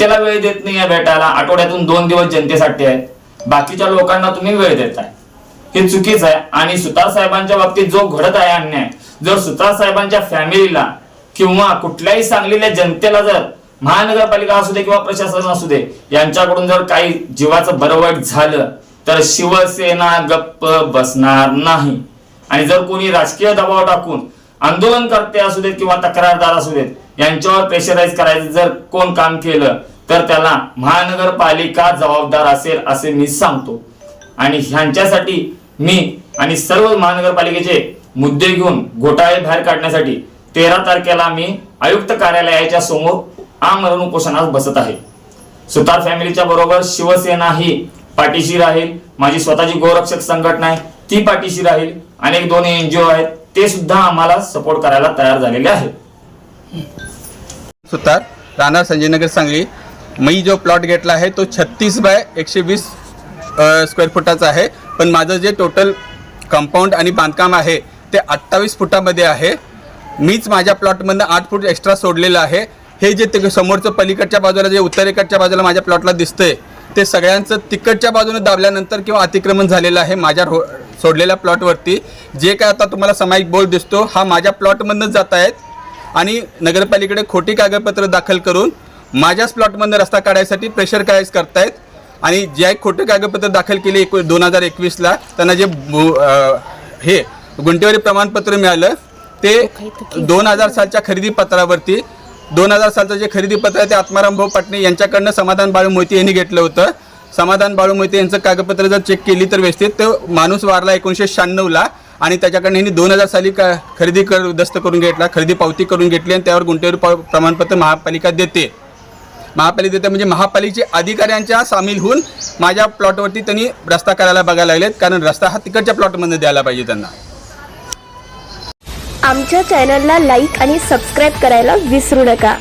जनतेला वेळ देत नाहीये भेटायला. आठवड्यातून दोन दिवस जनतेसाठी आहे. बाकीच्या लोकांना तुम्ही वेळ देताय. हे चुकीचं आहे. आणि सुतार साहेबांच्या बाबतीत जो घडत आहे अन्याय जर सुतार साहेबांच्या फॅमिलीला किंवा कुठल्याही सांगलेल्या जनतेला जर महानगरपालिका असू दे किंवा प्रशासन असू दे यांच्याकडून जर काही जीवाचं बरं झालं तर शिवसेना गप्प बसणार नाही. आणि जर कोणी राजकीय दबाव टाकून आंदोलनकर्ते असू देत किंवा तक्रारदार असू देत यांच्यावर प्रेशराईज करायचं जर कोण काम केलं तर त्याला महानगरपालिका जबाबदार असेल असे मी सांगतो. आणि ह्यांच्यासाठी मी आणि सर्व महानगरपालिकेचे मुद्दे घेऊन घोटाळे बाहेर काढण्यासाठी तेरा तारखेला मी आयुक्त कार्यालयाच्या समोर आमरण उपोषणास बसत आहे. सुतार फॅमिलीच्या बरोबर शिवसेना ही पाठीशी राहील माझी स्वतःची गोरक्षक संघटना आहे ती पाठीशी राहील अनेक दोन एनजीओ आहेत ते सुद्धा आम्हाला सपोर्ट करायला तयार झालेले आहेत. सुतार राहणार संजयनगर सांगली. मी जो प्लॉट घेतला आहे तो छत्तीस बाय एकशे वीस स्क्वेअर फुटाचा आहे. पण माझं जे टोटल कंपाऊंड आणि बांधकाम आहे ते अठ्ठावीस फुटामध्ये आहे. मीच माझ्या प्लॉटमधनं आठ फूट एक्स्ट्रा सोडलेलं आहे. हे जे ते समोरचं पलीकडच्या बाजूला जे उत्तरेकडच्या बाजूला माझ्या प्लॉटला दिसतंय ते सगळ्यांचं तिकडच्या बाजूने दाबल्यानंतर किंवा अतिक्रमण झालेलं आहे माझ्या रो सोडलेल्या प्लॉटवरती जे काय आता तुम्हाला सामायिक बोल दिसतो हा माझ्या प्लॉटमधनंच जात आहेत. आणि नगरपालिकेकडे खोटी कागदपत्र दाखल करून माझ्याच प्लॉटमधनं रस्ता काढायसाठी प्रेशर कायच करतायत? आणि जे खोटे कागदपत्र दाखल केले एक दोन हजार एकवीसला त्यांना जे बु- हे गुंटेवारी प्रमाणपत्र मिळालं ते दोन हजार सालच्या खरेदी पत्रावरती दोन हजार सालचं जे खरेदी पत्र आहे ते आत्माराम भाऊ पाटणे यांच्याकडनं समाधान बाळू मोहिते यांनी घेतलं होतं. समाधान बाळू मोहिते यांचं कागदपत्र जर चेक केली तर व्यवस्थित तो माणूस वारला एकोणीसशे शहाण्णवला. आणि त्याच्याकडनं ह्यांनी दोन हजार साली का खरेदी कर दस्त करून घेतला खरेदी पावती करून घेतली आणि त्यावर गुंठेवारी पाव- प्रमाणपत्र महापालिका देते. महापालिका देते म्हणजे महापालिकेचे अधिकाऱ्यांच्या सामील होऊन माझ्या प्लॉटवरती त्यांनी रस्ता करायला बघायला लागलेत कारण रस्ता हा तिकडच्या प्लॉटमध्ये द्यायला पाहिजे त्यांना. आमच्या चॅनलला लाईक आणि सबस्क्राईब करायला विसरू नका.